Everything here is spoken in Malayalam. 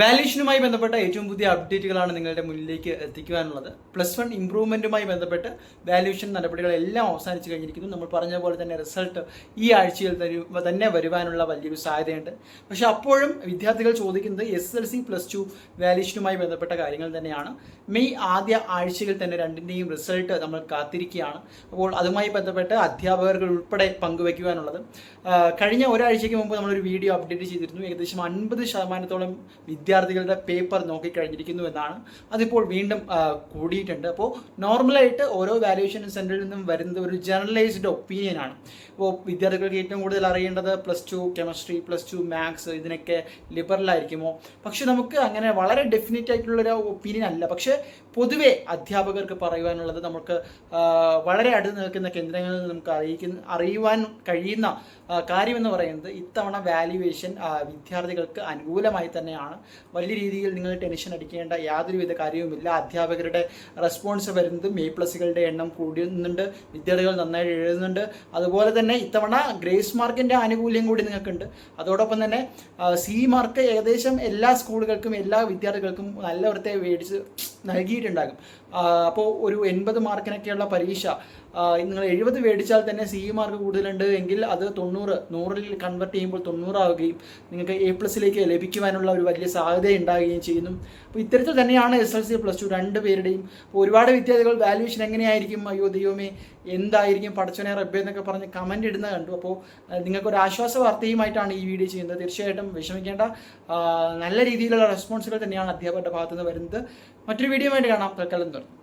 വാല്യൂഷനുമായി ബന്ധപ്പെട്ട ഏറ്റവും പുതിയ അപ്ഡേറ്റുകളാണ് നിങ്ങളുടെ മുന്നിലേക്ക് എത്തിക്കുവാനുള്ളത്. പ്ലസ് വൺ ഇമ്പ്രൂവ്മെന്റുമായി ബന്ധപ്പെട്ട് വാല്യൂഷൻ നടപടികളെല്ലാം അവസാനിച്ച് കഴിഞ്ഞിരിക്കുന്നു. നമ്മൾ പറഞ്ഞ പോലെ തന്നെ റിസൾട്ട് ഈ ആഴ്ചയിൽ തന്നെ വരുവാനുള്ള വലിയൊരു സാധ്യതയുണ്ട്. പക്ഷേ അപ്പോഴും വിദ്യാർത്ഥികൾ ചോദിക്കുന്നത് S L C plus two വാല്യൂഷനുമായി ബന്ധപ്പെട്ട കാര്യങ്ങൾ തന്നെയാണ്. മെയ് ആദ്യ ആഴ്ചയിൽ തന്നെ രണ്ടിന്റെയും റിസൾട്ട് നമ്മൾ കാത്തിരിക്കുകയാണ്. അപ്പോൾ അതുമായി ബന്ധപ്പെട്ട് അധ്യാപകர்கள் ഉൾപ്പെടെ പങ്കുവയ്ക്കുവാനുള്ളത് കഴിഞ്ഞ ഒരാഴ്ചയ്ക്ക് മുമ്പ് നമ്മളൊരു വീഡിയോ അപ്ഡേറ്റ് ചെയ്തിരുന്നു. ഏകദേശം അൻപത് ശതമാനത്തോളം വിദ്യാർത്ഥികളുടെ പേപ്പർ നോക്കിക്കഴിഞ്ഞിരിക്കുന്നു എന്നാണ്. അതിപ്പോൾ വീണ്ടും കൂടിയിട്ടുണ്ട്. അപ്പോൾ നോർമലായിട്ട് ഓരോ വാല്യുവേഷൻ സെന്ററിൽ നിന്നും വരുന്നത് ഒരു ജനറലൈസ്ഡ് ഒപ്പീനിയൻ ആണ്. അപ്പോൾ വിദ്യാർത്ഥികൾക്ക് ഏറ്റവും കൂടുതൽ അറിയേണ്ടത് plus two chemistry plus two maths ഇതിനൊക്കെ ലിബറൽ ആയിരിക്കുമോ? പക്ഷെ നമുക്ക് അങ്ങനെ വളരെ ഡെഫിനറ്റ് ആയിട്ടുള്ളൊരു ഒപ്പീനിയൻ അല്ല. പക്ഷേ പൊതുവെ അധ്യാപകർക്ക് പറയുവാനുള്ളത് നമുക്ക് വളരെ അടുത്ത് നിൽക്കുന്ന കേന്ദ്രങ്ങളിൽ നിന്ന് നമുക്ക് അറിയിക്കുന്ന അറിയുവാൻ കഴിയുന്ന കാര്യമെന്ന് പറയുന്നത് ഇത്തവണ വാല്യുവേഷൻ വിദ്യാർത്ഥികൾക്ക് അനുകൂലമായി തന്നെയാണ്. വലിയ രീതിയിൽ നിങ്ങൾ ടെൻഷൻ അടിക്കേണ്ട യാതൊരു വിധ കാര്യവുമില്ല. അധ്യാപകരുടെ റെസ്പോൺസ് വരുന്നത് മെയ് പ്ലസുകളുടെ എണ്ണം കൂടുന്നുണ്ട് വിദ്യാർത്ഥികൾ നന്നായിട്ട് എഴുതുന്നുണ്ട്. അതുപോലെ തന്നെ ഇത്തവണ ഗ്രേസ് മാർക്കിന്റെ ആനുകൂല്യം കൂടി നിങ്ങൾക്കുണ്ട്. അതോടൊപ്പം തന്നെ സി മാർക്ക് ഏകദേശം എല്ലാ സ്കൂളുകൾക്കും എല്ലാ വിദ്യാർത്ഥികൾക്കും നല്ല വൃത്തിയായി മേടിച്ച് നൽകിയിട്ടുണ്ടാകും. അപ്പോൾ ഒരു എൺപത് മാർക്കിനൊക്കെയുള്ള പരീക്ഷ നിങ്ങൾ എഴുപത് മേടിച്ചാൽ തന്നെ സി മാർക്ക് കൂടുതലുണ്ട് എങ്കിൽ അത് തൊണ്ണൂറ് നൂറിൽ കൺവെർട്ട് ചെയ്യുമ്പോൾ തൊണ്ണൂറാവുകയും നിങ്ങൾക്ക് എ പ്ലസിലേക്ക് ലഭിക്കുവാനുള്ള ഒരു വലിയ സാധ്യത ഉണ്ടാകുകയും ചെയ്യുന്നു. അപ്പോൾ ഇത്തരത്തിൽ തന്നെയാണ് S L C plus two രണ്ട് പേരുടെയും. ഒരുപാട് വിദ്യാർത്ഥികൾ വാല്യുവേഷൻ എങ്ങനെയായിരിക്കും? അയ്യോ ദൈവമേ എന്തായിരിക്കും? പടച്ചോനെ റബ്ബേ എന്നൊക്കെ പറഞ്ഞ് കമന്റ് ഇടുന്ന കണ്ടു. അപ്പോൾ നിങ്ങൾക്കൊരു ആശ്വാസ വാർത്തയുമായിട്ടാണ് ഈ വീഡിയോ ചെയ്യുന്നത്. തീർച്ചയായിട്ടും വിഷമിക്കേണ്ട. നല്ല രീതിയിലുള്ള റെസ്പോൺസുകൾ തന്നെയാണ് അധ്യാപകരുടെ ഭാഗത്തുനിന്ന് വരുന്നത്. മറ്റൊരു വീഡിയോ വേണ്ടി കാണാം. തൽക്കാലം തുടങ്ങും